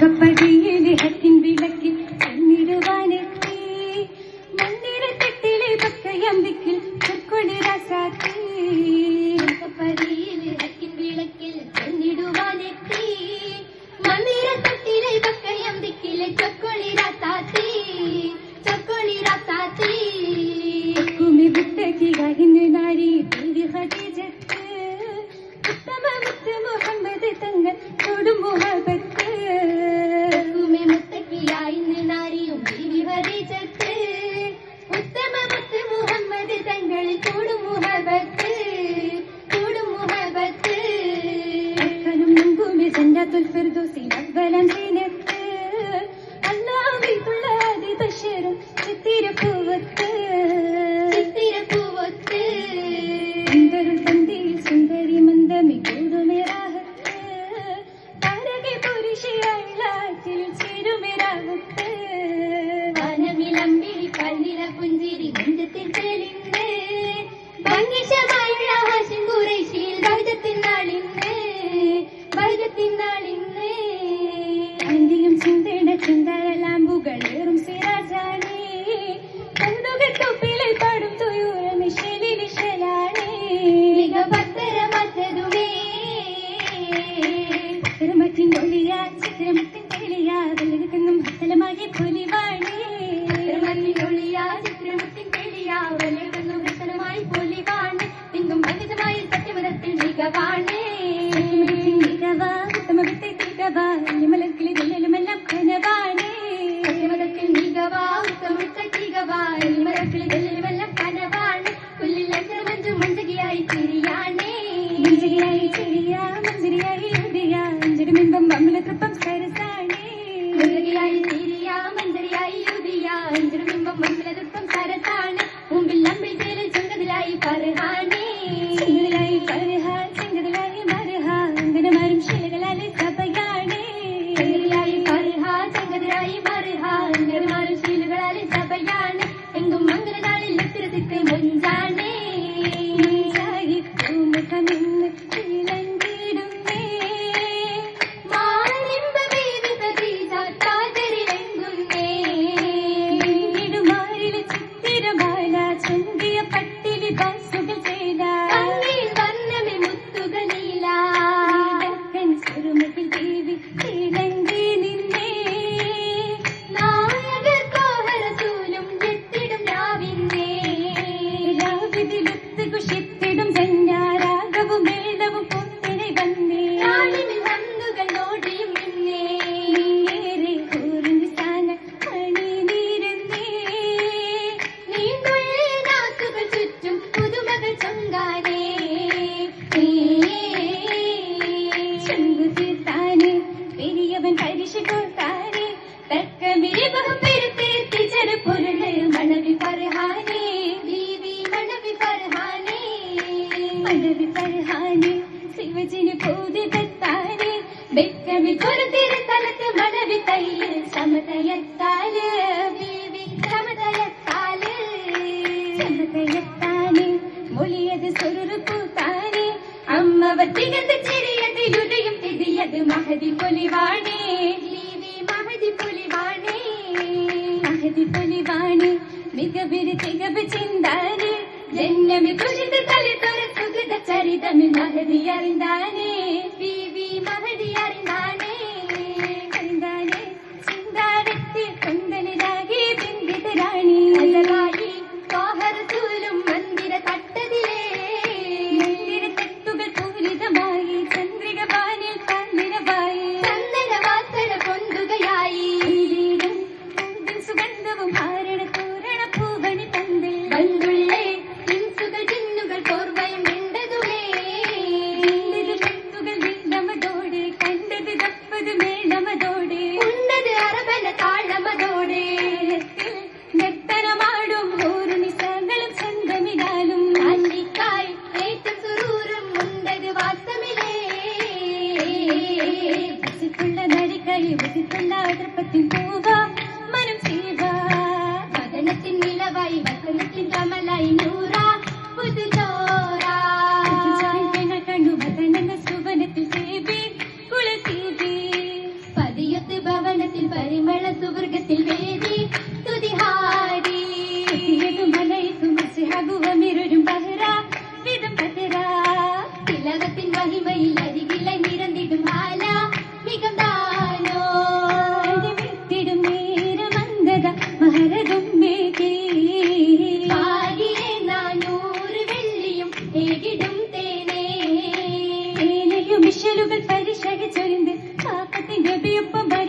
கஷ்டப்படி என் விளக்கின் നില പുഞ്ചിരി നെഞ്ചത്തിൽ തെളിഞ്ഞ്. சிறியாய் சிறியானே மஞ்சரியாய் சிறியா மஞ்சரியாய் तड़का मेरे बहु पर तेरे तिजर पुरल मन भी फरहाने बीवी मन भी फरहाने मन भी फरहाने शिवजी ने पूजे दत्ताने बेक्का में गुरु तेरे तलत मन भी तैयर समतयत మిగబిరి తిగబి చిందానే జన్యమి కృషికి తల్లి తొర సుగద చరితమి మహది అరిందానే పివి మహది అరి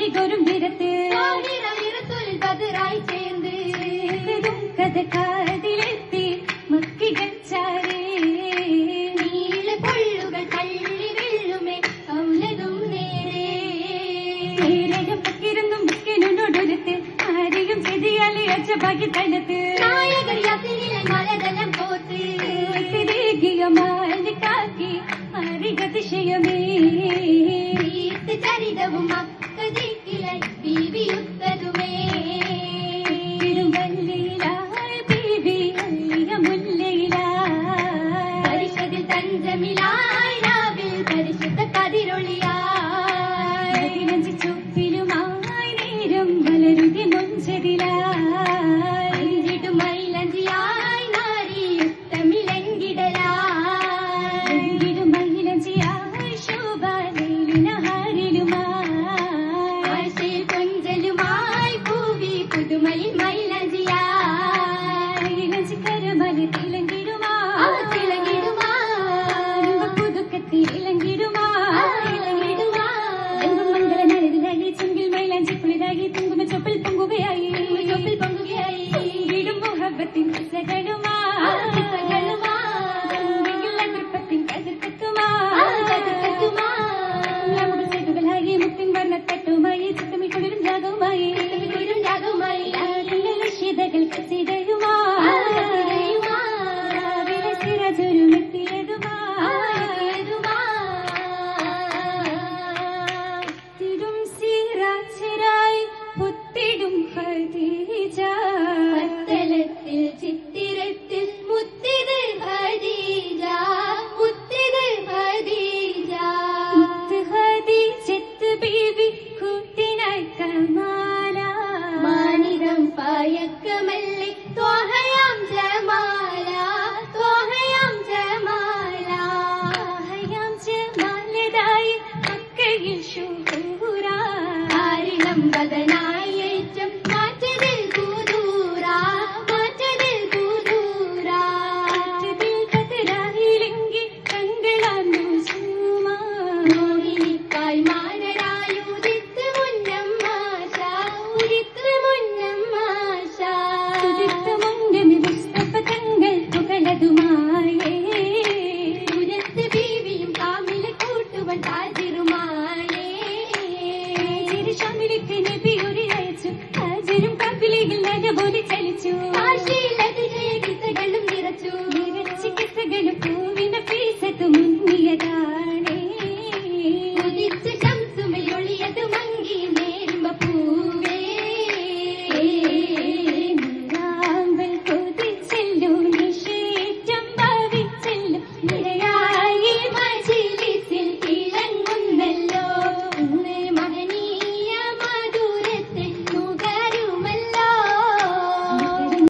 ബിയൊപ്പം നിരത്ത് വിരത്ത് ആയിരത്തിൽ ചേർന്ന്. കഥ കാതിലെത്തി മക്കികൾ ചാരേ. നീള പൊള്ളുകൾ തള്ളി വെള്ളുമേ കൗലതും നേരെ. പക്കിരുന്നും ബുക്കിനോടൊരുത്ത് ആരെയും ചെതിയാലേ അച്ഛബാക്കി തണുത്ത് നായകർ திலங்கி शुभङ्गुरा कारिणं वदना ಬಲಿ